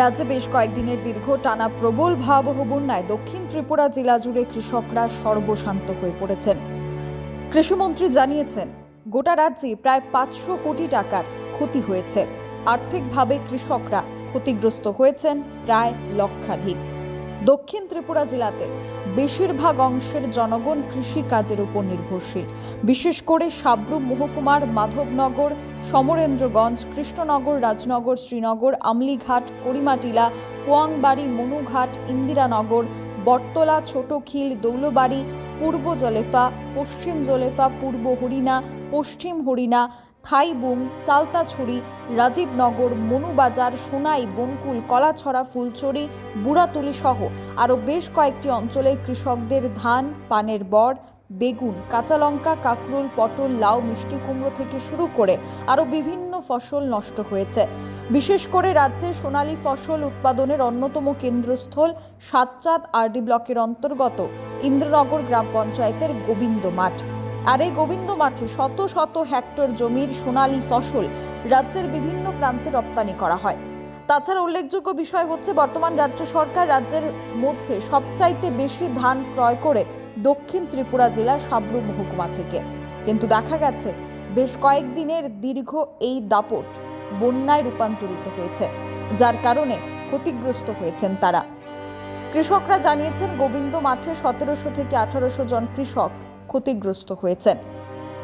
রাজ্যে বেশ কয়েকদিনের দীর্ঘ, টানা প্রবল ভয়াবহ বন্যায় দক্ষিণ ত্রিপুরা জেলা জুড়ে কৃষকরা সর্বশান্ত হয়ে পড়েছেন। কৃষিমন্ত্রী জানিয়েছেন, গোটা রাজ্যে প্রায় পাঁচশো কোটি টাকার ক্ষতি হয়েছে। আর্থিকভাবে কৃষকরা ক্ষতিগ্রস্ত হয়েছেন প্রায় লক্ষাধিক। দক্ষিণ ত্রিপুরা জেলাতে বেশিরভাগ অংশের জনগণ কৃষি কাজের উপর নির্ভরশীল। বিশেষ করে সাবরুম মহকুমার মাধবনগর, সমরেন্দ্রগঞ্জ, কৃষ্ণনগর, রাজনগর, শ্রীনগর, আমলিঘাট, করিমাটিলা, পোয়াংবাড়ি, মনুঘাট, ইন্দিরানগর, বটতলা, ছোটখিল, দৌলবাড়ি, পূর্ব জলেফা, পশ্চিম জলেফা, পূর্ব হরিণা, পশ্চিম হরিণা থাইবুং চালতাছড়ি, রাজীবনগর, মনুবাজার, সোনাই, বনকুল, কলাছড়া ফুলচড়ি বুড়াতুলি সহ আরও বেশ কয়েকটি অঞ্চলের কৃষকদের ধান, পানের বর, বেগুন, কাঁচা লঙ্কা, কাকরুল, পটল, লাউ, মিষ্টি কুমড়ো থেকে শুরু করে আরও বিভিন্ন ফসল নষ্ট হয়েছে। বিশেষ করে রাজ্যের সোনালী ফসল উৎপাদনের অন্যতম কেন্দ্রস্থল সাতচাঁদ আরডি ব্লকের অন্তর্গত ইন্দ্রনগর গ্রাম পঞ্চায়েতের গোবিন্দ মাঠ আর এই গোবিন্দ মাঠে শত শত হেক্টর জমির সোনালী ফসল রাজ্যের বিভিন্ন প্রান্তে রপ্তানি করা হয়। তাছাড়া উল্লেখযোগ্য বিষয় হচ্ছে, বর্তমান রাজ্য সরকার রাজ্যের মধ্যে সবচাইতে বেশি ধান ক্রয় করে দক্ষিণ ত্রিপুরা জেলার সাবরু মহকুমা থেকে। কিন্তু দেখা গেছে, বেশ কয়েকদিনের দীর্ঘ এই দাপট বন্যায় রূপান্তরিত হয়েছে, যার কারণে ক্ষতিগ্রস্ত হয়েছেন তারা। কৃষকরা জানিয়েছেন, গোবিন্দ মাঠে সতেরোশো থেকে আঠারোশো জন কৃষক ক্ষতিগ্রস্ত হয়েছেন।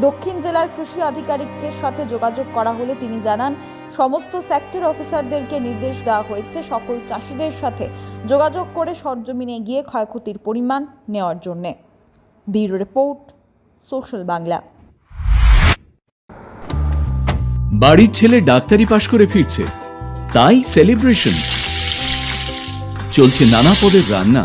দক্ষিণ জেলার কৃষি আধিকারিকদের সাথে যোগাযোগ করা হলে তিনি জানান, সমস্ত সেক্টর অফিসারদেরকে নির্দেশ দেওয়া হয়েছে সকল চাষিদের সাথে যোগাযোগ করে সরজমিনে গিয়ে ক্ষয়ক্ষতির পরিমাণ নেওয়ার জন্যে। Bureau report, social Bangla. বাড়ির ছেলে ডাক্তারি পাশ করে ফিরছে। তাই সেলিব্রেশন চলছে নানা পদের রান্না।